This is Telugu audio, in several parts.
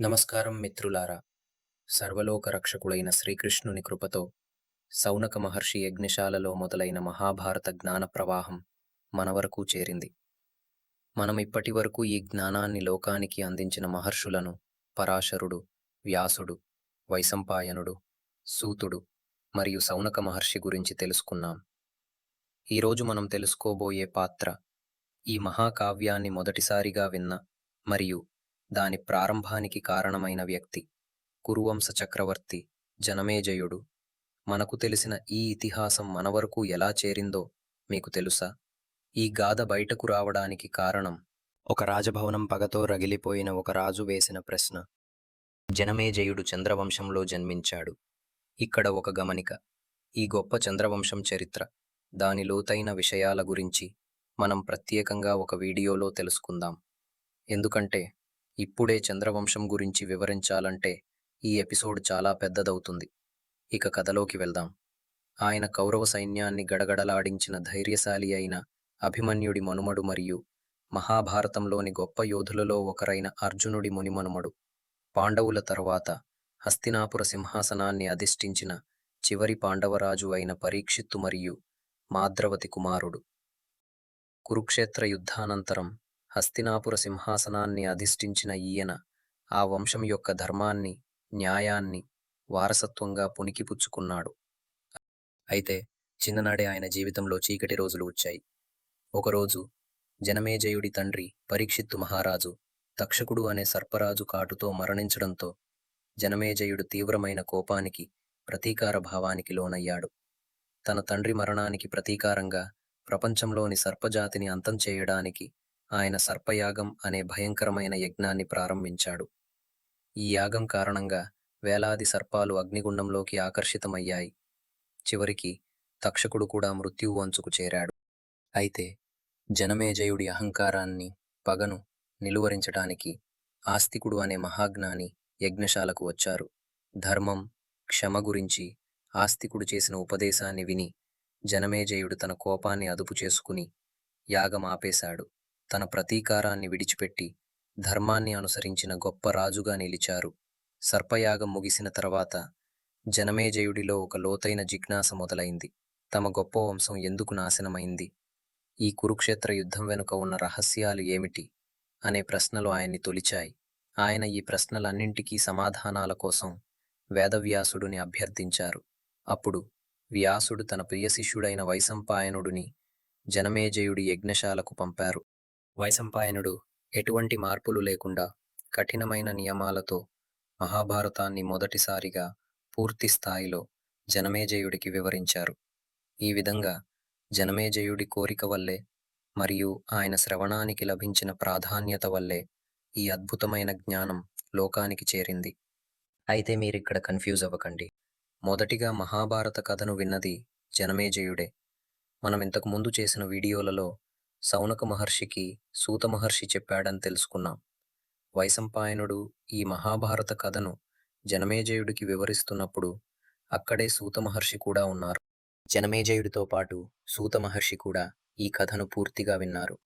నమస్కారం మిత్రులారా. సర్వలోక రక్షకుడైన శ్రీకృష్ణుని కృపతో సౌనక మహర్షి యజ్ఞశాలలో మొదలైన మహాభారత జ్ఞాన ప్రవాహం మన వరకు చేరింది. మనం ఇప్పటి వరకు ఈ జ్ఞానాన్ని లోకానికి అందించిన మహర్షులను పరాశరుడు వ్యాసుడు వైశంపాయనుడు సూతుడు మరియు సౌనక మహర్షి గురించి తెలుసుకున్నాం. ఈరోజు మనం తెలుసుకోబోయే పాత్ర ఈ మహాకావ్యాన్ని మొదటిసారిగా విన్న మరియు దాని ప్రారంభానికి కారణమైన వ్యక్తి కురువంశ చక్రవర్తి జనమేజయుడు. మనకు తెలిసిన ఈ ఇతిహాసం మన వరకు ఎలా చేరిందో మీకు తెలుసా? ఈ గాథ బయటకు రావడానికి కారణం ఒక రాజభవనం పగతో రగిలిపోయిన ఒక రాజు వేసిన ప్రశ్న. జనమేజయుడు చంద్రవంశంలో జన్మించాడు. ఇక్కడ ఒక గమనిక ఈ గొప్ప చంద్రవంశం చరిత్ర. దాని లోతైన విషయాల గురించి మనం ప్రత్యేకంగా ఒక వీడియోలో తెలుసుకుందాం. ఎందుకంటే ఇప్పుడే చంద్రవంశం గురించి వివరించాలంటే ఈ ఎపిసోడ్ చాలా పెద్దదవుతుంది. ఇక కథలోకి వెళ్దాం. ఆయన కౌరవ సైన్యాన్ని గడగడలాడించిన ధైర్యశాలి అయిన అభిమన్యుడి మనుమడు మరియు మహాభారతంలోని గొప్ప యోధులలో ఒకరైన అర్జునుడి మునిమనుమడు పాండవుల తరువాత హస్తినాపుర సింహాసనాన్ని అధిష్ఠించిన చివరి పాండవరాజు అయిన పరీక్షిత్తు మరియు మాద్రవతి కుమారుడు. కురుక్షేత్ర యుద్ధానంతరం హస్తినాపుర సింహాసనాన్ని అధిష్ఠించిన ఈయన ఆ వంశం యొక్క ధర్మాన్ని న్యాయాన్ని వారసత్వంగా పుణికిపుచ్చుకున్నాడు. అయితే చిన్ననాడే ఆయన జీవితంలో చీకటి రోజులు వచ్చాయి. ఒకరోజు జనమేజయుడి తండ్రి పరీక్షిత్తు మహారాజు తక్షకుడు అనే సర్పరాజు కాటుతో మరణించడంతో జనమేజయుడు తీవ్రమైన కోపానికి ప్రతీకార భావానికి లోనయ్యాడు. తన తండ్రి మరణానికి ప్రతీకారంగా ప్రపంచంలోని సర్పజాతిని అంతం చేయడానికి ఆయన సర్పయాగం అనే భయంకరమైన యజ్ఞాన్ని ప్రారంభించాడు. ఈ యాగం కారణంగా వేలాది సర్పాలు అగ్నిగుండంలోకి ఆకర్షితమయ్యాయి. చివరికి తక్షకుడు కూడా మృత్యువు అంచుకు చేరాడు. అయితే జనమేజయుడి అహంకారాన్ని పగను నిలువరించటానికి ఆస్తికుడు అనే మహాజ్ఞాని యజ్ఞశాలకు వచ్చారు. ధర్మం క్షమ గురించి ఆస్తికుడు చేసిన ఉపదేశాన్ని విని జనమేజయుడు తన కోపాన్ని అదుపు చేసుకుని యాగం ఆపేశాడు. తన ప్రతీకారాన్ని విడిచిపెట్టి ధర్మాన్ని అనుసరించిన గొప్ప రాజుగా నిలిచారు. సర్పయాగం ముగిసిన తర్వాత జనమేజయుడిలో ఒక లోతైన జిజ్ఞాస మొదలైంది. తమ గొప్ప వంశం ఎందుకు నాశనమైంది? ఈ కురుక్షేత్ర యుద్ధం వెనుక ఉన్న రహస్యాలు ఏమిటి? అనే ప్రశ్నలు ఆయన్ని తొలిచాయి. ఆయన ఈ ప్రశ్నలన్నింటికీ సమాధానాల కోసం వేదవ్యాసుడిని అభ్యర్థించారు. అప్పుడు వ్యాసుడు తన ప్రియ శిష్యుడైన వైశంపాయనుడిని జనమేజయుడి యజ్ఞశాలకు పంపారు. వైశంపాయనుడు ఎటువంటి మార్పులు లేకుండా కఠినమైన నియమాలతో మహాభారతాన్ని మొదటిసారిగా పూర్తి స్థాయిలో జనమేజయుడికి వివరించారు. ఈ విధంగా జనమేజయుడి కోరిక వల్లే మరియు ఆయన శ్రవణానికి లభించిన ప్రాధాన్యత వల్లే ఈ అద్భుతమైన జ్ఞానం లోకానికి చేరింది. అయితే మీరిక్కడ కన్ఫ్యూజ్ అవ్వకండి. మొదటిగా మహాభారత కథను విన్నది జనమేజయుడే. మనం ఇంతకు ముందు చేసిన వీడియోలలో సౌనక మహర్షికి సూత మహర్షి చెప్పాడని తెలుసుకున్నాం. వైశంపాయనుడు ఈ మహాభారత కథను జనమేజయుడికి వివరిస్తున్నప్పుడు అక్కడే సూత మహర్షి కూడా ఉన్నారు. జనమేజయుడితో పాటు సూత మహర్షి కూడా ఈ కథను పూర్తిగా విన్నారు.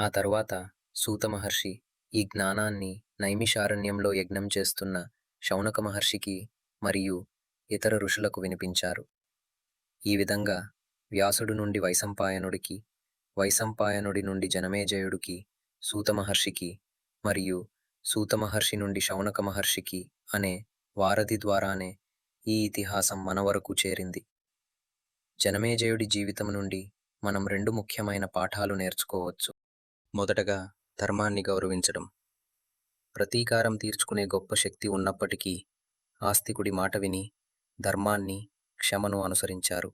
ఆ తరువాత సూత మహర్షి ఈ జ్ఞానాన్ని నైమిషారణ్యంలో యజ్ఞం చేస్తున్న శౌనక మహర్షికి మరియు ఇతర ఋషులకు వినిపించారు. ఈ విధంగా వ్యాసుడు నుండి వైశంపాయనుడికి వైసంపాయనుడి నుండి జనమేజయుడికి సూతమహర్షికి మరియు సూతమహర్షి నుండి శౌనక మహర్షికి అనే వారధి ద్వారానే ఈ ఇతిహాసం మన వరకు చేరింది. జనమేజయుడి జీవితం నుండి మనం రెండు ముఖ్యమైన పాఠాలు నేర్చుకోవచ్చు. మొదటగా ధర్మాన్ని గౌరవించడం. ప్రతీకారం తీర్చుకునే గొప్ప శక్తి ఉన్నప్పటికీ ఆస్తికుడి మాట విని ధర్మాన్ని క్షమను అనుసరించారు.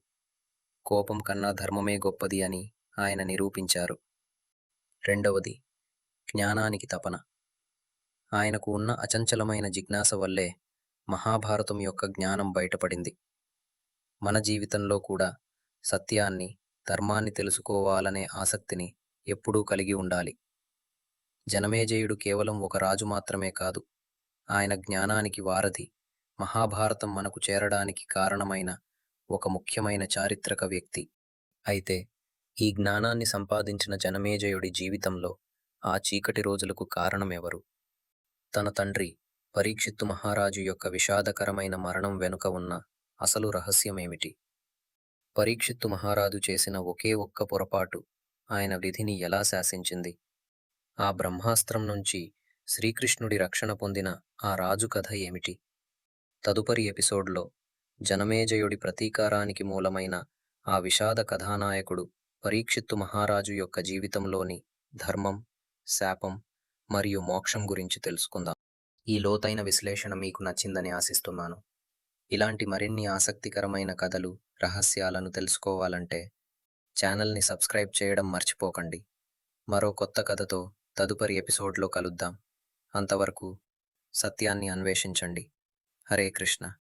కోపం కన్నా ధర్మమే గొప్పది అని ఆయన నిరూపించారు. రెండవది జ్ఞానానికి తపన. ఆయనకు ఉన్న అచంచలమైన జిజ్ఞాస వల్లే మహాభారతం యొక్క జ్ఞానం బయటపడింది. మన జీవితంలో కూడా సత్యాన్ని ధర్మాన్ని తెలుసుకోవాలనే ఆసక్తిని ఎప్పుడూ కలిగి ఉండాలి. జనమేజయుడు కేవలం ఒక రాజు మాత్రమే కాదు ఆయన జ్ఞానానికి వారధి మహాభారతం మనకు చేరడానికి కారణమైన ఒక ముఖ్యమైన చారిత్రక వ్యక్తి. అయితే ఈ జ్ఞానాన్ని సంపాదించిన జనమేజయుడి జీవితంలో ఆ చీకటి రోజులకు కారణమెవరు? తన తండ్రి పరీక్షిత్తు మహారాజు యొక్క విషాదకరమైన మరణం వెనుక ఉన్న అసలు రహస్యమేమిటి? పరీక్షిత్తు మహారాజు చేసిన ఒకే ఒక్క పొరపాటు ఆయన విధిని ఎలా శాసించింది? ఆ బ్రహ్మాస్త్రం నుంచి శ్రీకృష్ణుడి రక్షణ పొందిన ఆ రాజు కథ ఏమిటి? తదుపరి ఎపిసోడ్లో జనమేజయుడి ప్రతీకారానికి మూలమైన ఆ విషాద కథానాయకుడు పరీక్షిత్తు మహారాజు యొక్క జీవితంలోని ధర్మం శాపం మరియు మోక్షం గురించి తెలుసుకుందాం. ఈ లోతైన విశ్లేషణ మీకు నచ్చిందని ఆశిస్తున్నాను. ఇలాంటి మరిన్ని ఆసక్తికరమైన కథలు రహస్యాలను తెలుసుకోవాలంటే ఛానల్ని సబ్స్క్రైబ్ చేయడం మర్చిపోకండి. మరో కొత్త కథతో తదుపరి ఎపిసోడ్లో కలుద్దాం. అంతవరకు సత్యాన్ని అన్వేషించండి. హరే కృష్ణ.